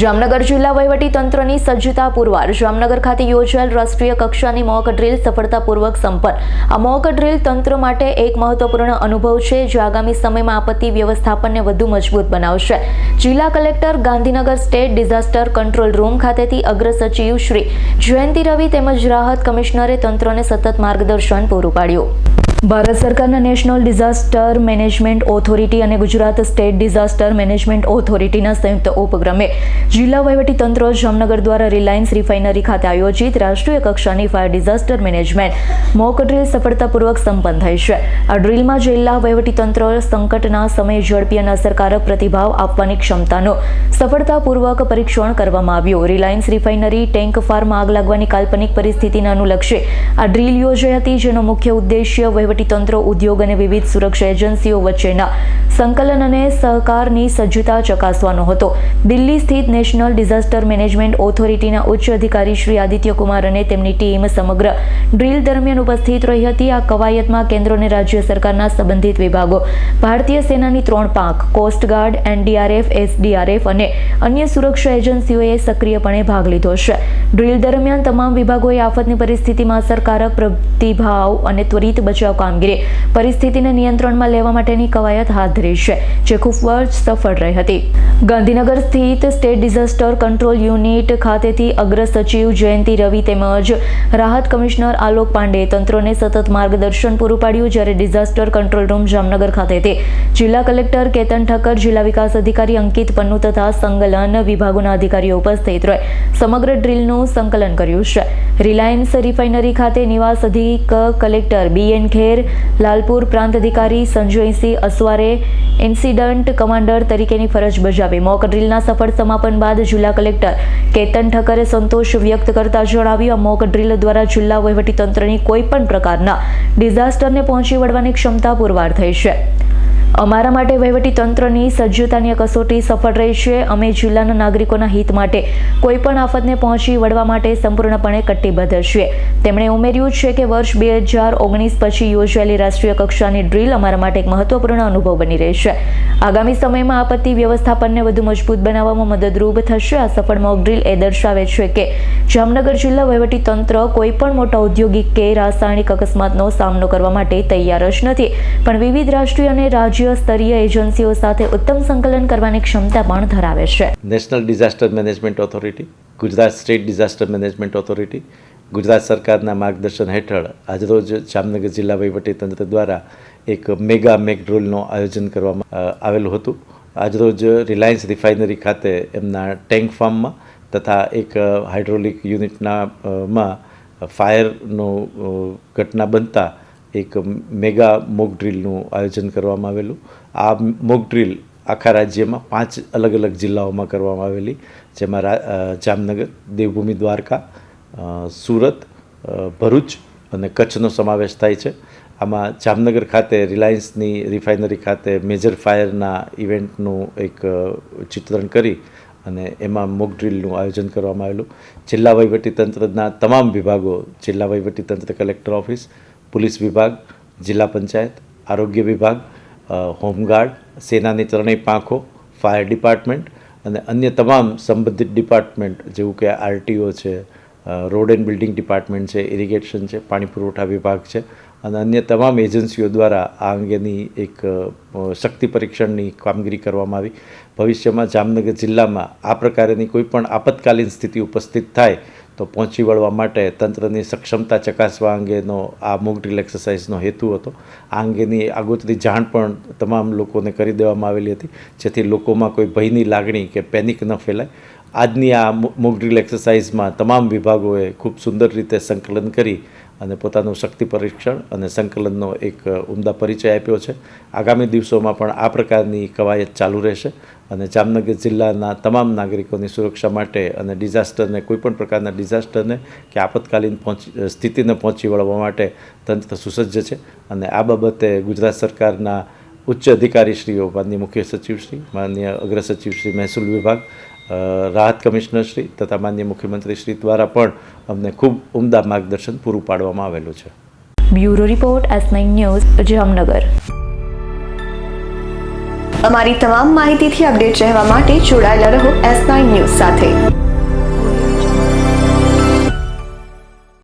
જામનગર જિલ્લા વહીવટી તંત્રની સજ્જતા પુરવાર. જામનગર ખાતે યોજાયેલ રાષ્ટ્રીય કક્ષાની મોક ડ્રીલ સફળતાપૂર્વક સંપન્ન. આ મોક ડ્રીલ તંત્ર માટે એક મહત્વપૂર્ણ અનુભવ છે, જે આગામી સમયમાં આપત્તિ વ્યવસ્થાપનને વધુ મજબૂત બનાવશે. જિલ્લા collector, Gandhinagar state disaster control room ખાતેથી અગ્ર સચિવ શ્રી જયંતિ રવિ તેમજ રાહત કમિશનરે તંત્રને સતત માર્ગદર્શન પૂરું પાડ્યું. ભારત સરકારના નેશનલ ડિઝાસ્ટર મેનેજમેન્ટ ઓથોરિટી અને ગુજરાત સ્ટેટ ડિઝાસ્ટર મેનેજમેન્ટ ઓથોરિટીના સંયુક્ત ઉપક્રમે જિલ્લા તંત્ર જામનગર દ્વારા રિલાયન્સ રિફાઇનરી ખાતે આયોજિત રાષ્ટ્રીય કક્ષાની fire disaster management mock drill સફળતાપૂર્વક સંપન્ન થઈ છે. આ ડ્રીલમાં જિલ્લા તંત્ર સંકટના સમયે ઝડપી અને અસરકારક પ્રતિભાવ આપવાની ક્ષમતાનો સફળતાપૂર્વક પરીક્ષણ કરવામાં આવ્યું. રિલાયન્સ રિફાઇનરી ટેન્ક ફાર્મ આગ લાગવાની કાલ્પનિક પરિસ્થિતિને અનુલક્ષે આ ડ્રીલ યોજાઈ હતી, જેનો મુખ્ય ઉદ્દેશ્ય વહીવટીતંત્ર ઉદ્યોગ અને વિવિધ સુરક્ષા એજન્સીઓ વચ્ચેના સંકલન અને સહકારની સજ્જતા ચકાસવાનો હતો. દિલ્હી સ્થિત નેશનલ ડિઝાસ્ટર મેનેજમેન્ટ ઓથોરિટીના ઉચ્ચ અધિકારી શ્રી આદિત્ય કુમાર અને તેમની ટીમ સમગ્ર ડ્રીલ દરમિયાન ઉપસ્થિત રહી હતી. આ કવાયતમાં કેન્દ્ર અને રાજ્ય સરકારના સંબંધિત વિભાગો, ભારતીય સેનાની ત્રણ પાંખ કોસ્ટગાર્ડ એનડીઆરએફ, એસડીઆરએફ અને અન્ય સુરક્ષા એજન્સીઓએ સક્રિયપણે ભાગ લીધો છે. ડ્રીલ દરમિયાન તમામ વિભાગોએ આફતની પરિસ્થિતિમાં અસરકારક પ્રતિભાવ અને ત્વરિત બચાવ કામગીરી. પરિસ્થિતિને નિયંત્રણમાં લેવા માટેની કવાયત હાથ ધરી છે, જે ખૂબ જ સફળ રહી હતી. ગાંધીનગર સ્થિત સ્ટેટ ડિઝાસ્ટર કંટ્રોલ યુનિટ ખાતેથી અગ્ર સચિવ જયંતિ રવિ તેમજ રાહત કમિશનર આલોક પાંડે તંત્રોને સતત માર્ગદર્શન પૂરું પાડ્યું જ્યારે ડિઝાસ્ટર કંટ્રોલ રૂમ જામનગર ખાતેથી જિલ્લા કલેક્ટર કેતન ઠક્કર, જિલ્લા વિકાસ અધિકારી અંકિત પન્નુ તથા સંકલન વિભાગોના અધિકારીઓ ઉપસ્થિત રહે. સમગ્ર ડ્રીલનું સંકલન કર્યું છે. રિલાયન્સ રિફાઇનરી ખાતે નિવાસ અધિક collector B N Kher Lalpur પ્રાંત અધિકારી સંજયસિંહ અસવારે ઇન્સિડન્ટ કમાન્ડર તરીકેની ફરજ બજાવી. મોક ડ્રીલના સફળ સમાપન બાદ જિલ્લા કલેક્ટર કેતન ઠક્કરે સંતોષ વ્યક્ત કરતા જણાવ્યું, આ મોક ડ્રીલ દ્વારા જિલ્લા વહીવટીતંત્રની કોઈપણ પ્રકારના ડિઝાસ્ટરને પહોંચી વળવાની ક્ષમતા પુરવાર થઈ છે. અમારા માટે વહીવટી તંત્રની સજ્જતાની કસોટી સફળ રહી છે અમે જિલ્લાના નાગરિકોના હિત માટે કોઈ પણ આફતને પહોંચી વળવા માટે સંપૂર્ણપણે કટિબદ્ધ છીએ. તેમણે ઉમેર્યું છે કે વર્ષ બે હજાર ઓગણીસ પછી યોજાયેલી રાષ્ટ્રીય કક્ષાની ડ્રીલ અમારા માટે એક મહત્વપૂર્ણ અનુભવ બની રહેશે. આગામી સમયમાં આપત્તિ વ્યવસ્થાપનને વધુ મજબૂત બનાવવામાં મદદરૂપ થશે. આ સફળ મોક ડ્રીલ એ દર્શાવે છે કે જામનગર જિલ્લા વહીવટી તંત્ર કોઈ પણ મોટા ઔદ્યોગિક કે રાસાયણિક અકસ્માતનો સામનો કરવા માટે તૈયાર જ નથી. પણ વિવિધ રાષ્ટ્રીય અને રાજ્ય સ્તરીય એજન્સીઓ સાથે ઉત્તમ સંકલન કરવાની ક્ષમતા પણ ધરાવે છે. National disaster management authority, Gujarat state disaster management authority, Gujarat સરકારના માર્ગદર્શન હેઠળ આજરોજ જામનગર જિલ્લા વહીવટીતંત્ર દ્વારા એક મેગા મેક ડ્રોલનું આયોજન કરવામાં આવેલું હતું. આજરોજ રિલાયન્સ રિફાઇનરી ખાતે એમના ટેન્ક ફાર્મમાં તથા એક હાઇડ્રોલિક યુનિટના માં ફાયરનો ઘટના બનતા એક મેગા મોક ડ્રીલનું આયોજન કરવામાં આવેલું. આ મોક ડ્રીલ આખા રાજ્યમાં પાંચ અલગ અલગ જિલ્લાઓમાં કરવામાં આવેલી, જેમાં જામનગર, દેવભૂમિ દ્વારકા સુરત ભરૂચ અને કચ્છનો સમાવેશ થાય છે. આમાં જામનગર ખાતે રિલાયન્સની રિફાઇનરી ખાતે મેજર ફાયરના ઇવેન્ટનું એક ચિત્રણ કરી અને એમાં મોક ડ્રીલનું આયોજન કરવામાં આવેલું. જિલ્લા વહીવટીતંત્રના તમામ વિભાગો, જિલ્લા વહીવટીતંત્ર કલેક્ટર ઓફિસ પોલીસ વિભાગ, જિલ્લા પંચાયત, આરોગ્ય વિભાગ હોમગાર્ડ, સેનાની ત્રણેય પાંખો, ફાયર ડિપાર્ટમેન્ટ અને અન્ય તમામ સંબંધિત ડિપાર્ટમેન્ટ જેવું કે આરટીઓ છે રોડ એન્ડ બિલ્ડિંગ ડિપાર્ટમેન્ટ છે, ઇરિગેશન છે, પાણી પુરવઠા વિભાગ છે અને અન્ય તમામ એજન્સીઓ દ્વારા આ અંગેની એક શક્તિ પરીક્ષણની કામગીરી કરવામાં આવી. ભવિષ્યમાં જામનગર જિલ્લામાં આ પ્રકારેની કોઈપણ આપતકાલીન સ્થિતિ ઉપસ્થિત થાય તો પહોંચી વળવા માટે તંત્રની સક્ષમતા ચકાસવા અંગેનો આ મોક ડ્રીલ એક્સરસાઇઝનો હેતુ હતો. આ અંગેની આગોતરી જાણ પણ તમામ લોકોને કરી દેવામાં આવેલી હતી, જેથી લોકોમાં કોઈ ભયની લાગણી કે પેનિક ન ફેલાય. આજની આ મોક ડ્રિલ એક્સરસાઇઝમાં તમામ વિભાગોએ ખૂબ સુંદર રીતે સંકલન કરી અને પોતાનું શક્તિ પરીક્ષણ અને સંકલનનો એક ઉમદા પરિચય આપ્યો છે. આગામી દિવસોમાં પણ આ પ્રકારની કવાયત ચાલુ રહેશે અને જામનગર જિલ્લાના તમામ નાગરિકોની સુરક્ષા માટે અને ડિઝાસ્ટરને, કોઈપણ પ્રકારના ડિઝાસ્ટરને કે આપતકાલીન પહોંચી સ્થિતિને પહોંચી વળવા માટે તંત્ર સુસજ્જ છે. અને આ બાબતે ગુજરાત સરકારના ઉચ્ચ અધિકારીશ્રીઓ, માનનીય મુખ્ય સચિવશ્રી, માનનીય અગ્ર સચિવશ્રી મહેસૂલ વિભાગ રાહત કમિશનરશ્રી તથા માનનીય મુખ્યમંત્રીશ્રી દ્વારા પણ અમને ખૂબ ઉમદા માર્ગદર્શન પૂરું પાડવામાં આવેલું છે. Bureau report S nine news Jamnagar. અમારી તમામ માહિતીથી અપડેટ રહેવા માટે જોડાયેલા રહો એસ નાઇન ન્યૂઝ સાથે.